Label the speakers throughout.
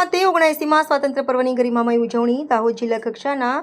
Speaker 1: ખાતે ઓગણસીમાં સ્વાતંત્ર્ય પર્વની ગરિમામય ઉજવણી દાહોદ જિલ્લા કક્ષાના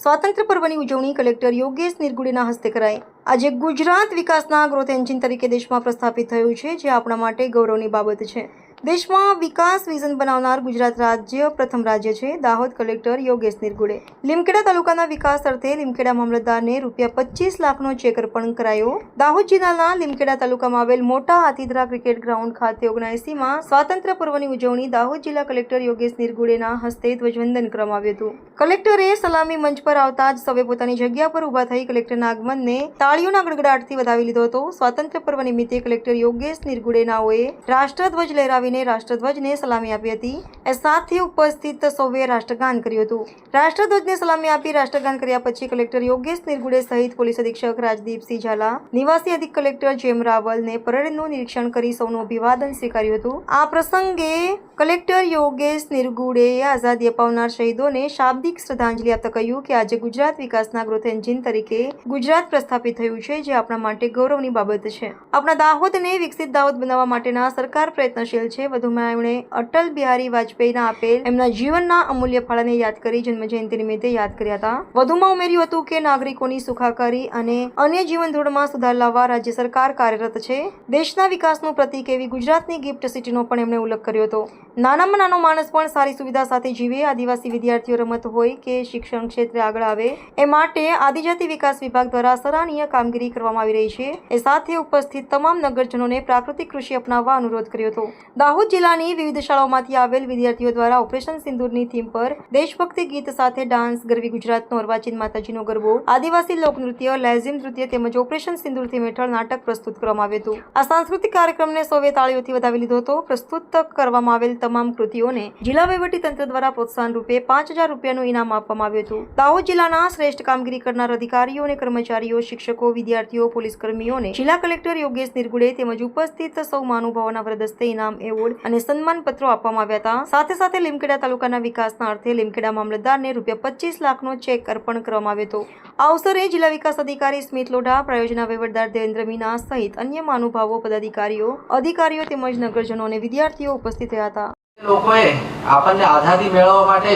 Speaker 1: સ્વાતંત્ર્ય પર્વની ઉજવણી કલેક્ટર યોગેશ નિર્ગુડેના હસ્તે કરાઈ. આજે ગુજરાત વિકાસના ગ્રોથ એન્જિન તરીકે દેશમાં પ્રસ્થાપિત થયું છે, જે આપણા માટે ગૌરવની બાબત છે. દેશમાં વિકાસ વિઝન બનાવનાર ગુજરાત રાજ્ય પ્રથમ રાજ્ય છે. દાહોદ કલેક્ટર યોગેશ નિર્ગુડે લીમખેડા તાલુકાના વિકાસ અર્થે લીમખેડા મામલતદારને રૂપિયા પચીસ લાખનો ચેક અર્પણ કરાયો. દાહોદ જિલ્લાના લીમખેડા તાલુકામાં આવેલ મોટા હાથીદરા ક્રિકેટ ગ્રાઉન્ડ ખાતે ઓગણએંસીમાં સ્વાતંત્ર્ય પર્વની ઉજવણી દાહોદ જિલ્લા કલેક્ટર યોગેશ નિર્ગુડેના હસ્તે ધ્વજવંદન કરવામાં આવ્યું હતું. કલેક્ટરે સલામી મંચ પર આવતા જ સૌએ પોતાની જગ્યા પર ઊભા થઈ કલેક્ટરના આગમનને તાળીઓના ગડગડાટથી વધાવી લીધો હતો. સ્વાતંત્ર્ય પર્વ નિમિત્તે કલેક્ટર યોગેશ નિર્ગુડેનાઓએ રાષ્ટ્રધ્વજ લહેરાવીને રાષ્ટ્રધ્વજને સલામી આપી હતી. સાથે ઉપસ્થિત સૌએ રાષ્ટ્રગાન કર્યું હતું. રાષ્ટ્રધ્વજને સલામી આપી રાષ્ટ્રગાન કર્યા પછી કલેક્ટર યોગેશ નિર્ગુડે સહિત પોલીસ અધિક્ષક રાજદીપસિંહ ઝાલા, નિવાસી અધિક કલેક્ટર જેમ રાવલને પરેડનું નિરીક્ષણ કરી સૌનું અભિવાદન સ્વીકાર્યું હતું. આ પ્રસંગે કલેક્ટર યોગેશ નિર્ગુડે આઝાદી અપાવનાર શહીદોને શાબ્દિક શ્રદ્ધાંજલિ આપતા કહ્યું કે આજે ગુજરાત વિકાસના ગ્રોથ એન્જિન તરીકે ગુજરાત પ્રસ્થાપિત થયું છે, જે આપણા માટે ગૌરવની બાબત છે. આપણા દાહોદને વિકસિત દાહોદ બનાવવા માટેના સરકાર પ્રયત્નશીલ છે. વધુમાં એમણે અટલ બિહારી વાજપેયીના આપેલ એમના જીવનના અમૂલ્ય ફાળાને યાદ કરી, જન્મજયંતિ નિમિત્તે યાદ કર્યા હતા. વધુમાં ઉમેર્યું હતું કે નાગરિકોની સુખાકારી અને અન્ય જીવન ધોરણમાં સુધાર લાવવા રાજ્ય સરકાર કાર્યરત છે. દેશના વિકાસનું પ્રતીક એવી ગુજરાતની ગિફ્ટ સિટીનો પણ એમણે ઉલ્લેખ કર્યો હતો. નાનામાં નાનો માણસ પણ સારી સુવિધા સાથે જીવે. આદિવાસી વિદ્યાર્થીઓ રમત હોય કે શિક્ષણ ક્ષેત્રે આગળ આવે, એ માટે આદિજાતિ વિકાસ વિભાગ દ્વારા સરાહનીય કામગીરી કરવામાં આવી રહી છે. એ સાથે ઉપસ્થિત તમામ નગરજનોને પ્રાકૃતિક કૃષિ અપનાવવા અનુરોધ કર્યો હતો. દાહોદ જિલ્લાની વિવિધ શાળાઓમાંથી આવેલ વિદ્યાર્થીઓ દ્વારા ઓપરેશન સિંદૂરની થીમ પર દેશભક્તિ ગીત સાથે ડાન્સ, ગરવી ગુજરાતનો અર્વાચીન માતાજીનો ગરબો, આદિવાસી લોકનૃત્ય, લેઝિમ નૃત્ય તેમજ ઓપરેશન સિંદૂર થીમ હેઠળ નાટક પ્રસ્તુત કરવામાં આવ્યું હતું. આ સાંસ્કૃતિક કાર્યક્રમને સૌએ તાળીઓથી વધાવી લીધો હતો. પ્રસ્તુત કરવામાં આવેલ તમામ કૃતિઓને જિલ્લા તંત્ર દ્વારા પ્રોત્સાહન રૂપે પાંચ હજાર રૂપિયાનું ઇનામ આપવામાં આવ્યું હતું. દાહોદ જિલ્લાના શ્રેષ્ઠ કામગીરી કરનાર અધિકારીઓ અને કર્મચારીઓ, શિક્ષકો, વિદ્યાર્થીઓ, પોલીસ કર્મીઓને જિલ્લા કલેક્ટર યોગેશ નિર્ગુડે તેમજ ઉપસ્થિત સૌ મહાનુભાવોના વરદસ્તે ઇનામ એવોર્ડ અને સન્માન પત્રો આપવામાં આવ્યા હતા. સાથે સાથે લીમખેડા તાલુકાના વિકાસના અર્થે લીમખેડા મામલતદારને રૂપિયા પચીસ લાખનો ચેક અર્પણ કરવામાં આવ્યો હતો. આ અવસરે જિલ્લા વિકાસ અધિકારી સ્મિત લોઢા, પ્રાયોજના વહીવટદાર દેવેન્દ્ર મીના સહિત અન્ય મહાનુભાવો, પદાધિકારીઓ, અધિકારીઓ તેમજ નગરજનો અને વિદ્યાર્થીઓ ઉપસ્થિત રહ્યા હતા.
Speaker 2: લોકોએ આપણને આઝાદી મેળવવા માટે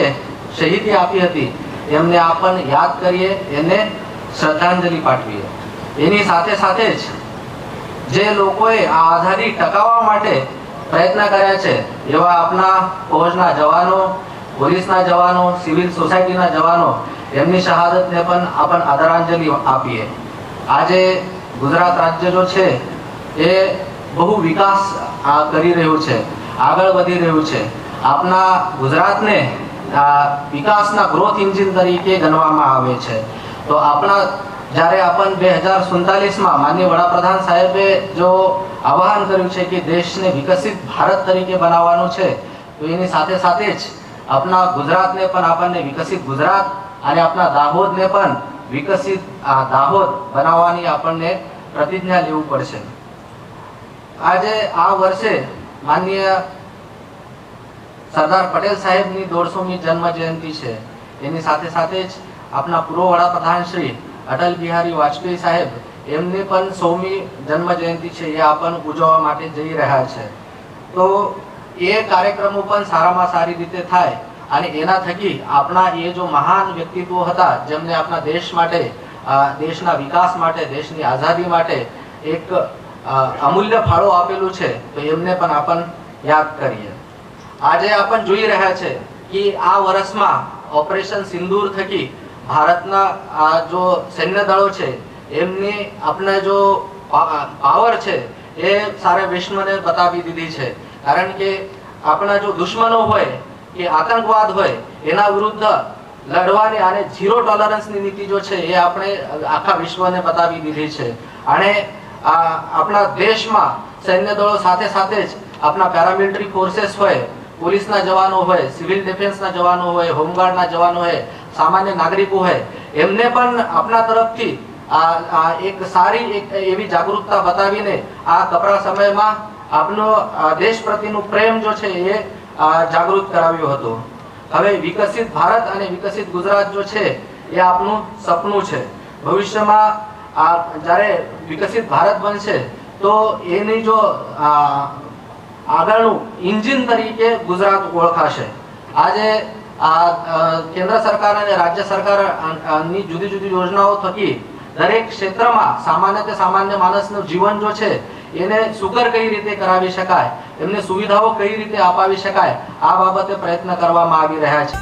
Speaker 2: શહીદી આપી હતી. એમને આપણને યાદ કરીએ, એને શ્રદ્ધાંજલિ પાઠવીએ. એની સાથે સાથે જ જે લોકોએ આ આઝાદી ટકાવવા માટે પ્રયત્ન કર્યા છે, એવા આપના ફોજના જવાનો, પોલીસના જવાનો, સિવિલ સોસાયટીના જવાનો, એમની શહાદતને પણ આપણ આદરાંજલિ આપીએ. આજે ગુજરાત રાજ્ય જો છે, એ બહુ વિકાસ કરી રહ્યું છે. આગળ વધી રહ્યું છે. આપણા ગુજરાતને વિકાસના ગ્રોથ એન્જિન તરીકે ગણવામાં આવે છે. તો આપણા જ્યારે આપણ બે હજાર સુડતાલીસમાં માનનીય વડાપ્રધાન સાહેબે જો આહ્વાન કર્યું છે કે દેશને વિકસિત ભારત તરીકે બનાવવાનું છે, તો એની સાથે સાથે જ આપણા ગુજરાતને પણ આપણને વિકસિત ગુજરાત અને આપણા દાહોદને પણ વિકસિત આ દાહોદ બનાવવાની આપણને પ્રતિજ્ઞા લેવું પડશે. આજે આ વર્ષે માનનીય સરદાર પટેલ સાહેબની દોઢસોમી જન્મ જયંતિ છે. એની સાથે સાથે જ આપણા પૂર્વ વડાપ્રધાન શ્રી અટલ બિહારી વાજપેયી સાહેબ એમની પણ સૌમી જન્મ જયંતિ છે એ આપણને ઉજવવા માટે જઈ રહ્યા છે. તો એ કાર્યક્રમો પણ સારામાં સારી રીતે થાય અને એના થકી આપણા એ જો મહાન વ્યક્તિત્વો હતા જેમને આપણા દેશ માટે દેશના વિકાસ માટે, દેશની આઝાદી માટે એક અમૂલ્ય ફાળો આપેલું છે, તો એમને પણ આપણ યાદ કરીએ. આજે આપણ જોઈ રહ્યા છે કે આ વર્ષમાં ઓપરેશન સિંદૂર થકી ભારતના આ જો સૈન્ય દળો છે, એમની આપણે જો પાવર છે, એ સારા વિશ્વને બતાવી દીધી છે. કારણ કે આપણા જો દુશ્મનો હોય, કે આતંકવાદ હોય, એના વિરુદ્ધ લડવાની અને ઝીરો ટોલરન્સની નીતિ જો છે, એ આપણે આખા વિશ્વને બતાવી દીધી છે. અને આ આપણા દેશમાં સૈન્ય દળો સાથે સાથે જ આપણા પેરામિલિટરી ફોર્सेस હોય, પોલીસના જવાનો હોય, સિવિલ ડિફેન્સના જવાનો હોય, હોમગાર્ડના જવાનો હોય, સામાન્ય નાગરિકો હોય, એમને પણ આપણા તરફથી આ એક સારી એક એવી જાગૃતતા બતાવીને આ કપરા સમયમાં આપનો દેશ પ્રત્યેનું પ્રેમ જો છે એ જાગૃત કરાવ્યો હતો. હવે વિકસિત ભારત અને વિકસિત ગુજરાત જો છે એ આપનું સપનું છે. ભવિષ્યમાં આ જ્યારે વિકસિત ભારત બનશે તો એની જો આગળનું ઇન્જિન તરીકે ગુજરાત ઓળખાશે. આજે આ કેન્દ્ર સરકાર અને રાજ્ય સરકાર અ, અ, ની જુદી જુદી યોજનાઓ થકી દરેક ક્ષેત્રમાં સામાન્ય તે સામાન્ય માણસનું જીવન જો છે એને સુગર કઈ રીતે કરાવી શકાય એમને સુવિધાઓ કઈ રીતે અપાવી શકાય આ બાબતે પ્રયત્ન કરવામાં આવી રહ્યા છે.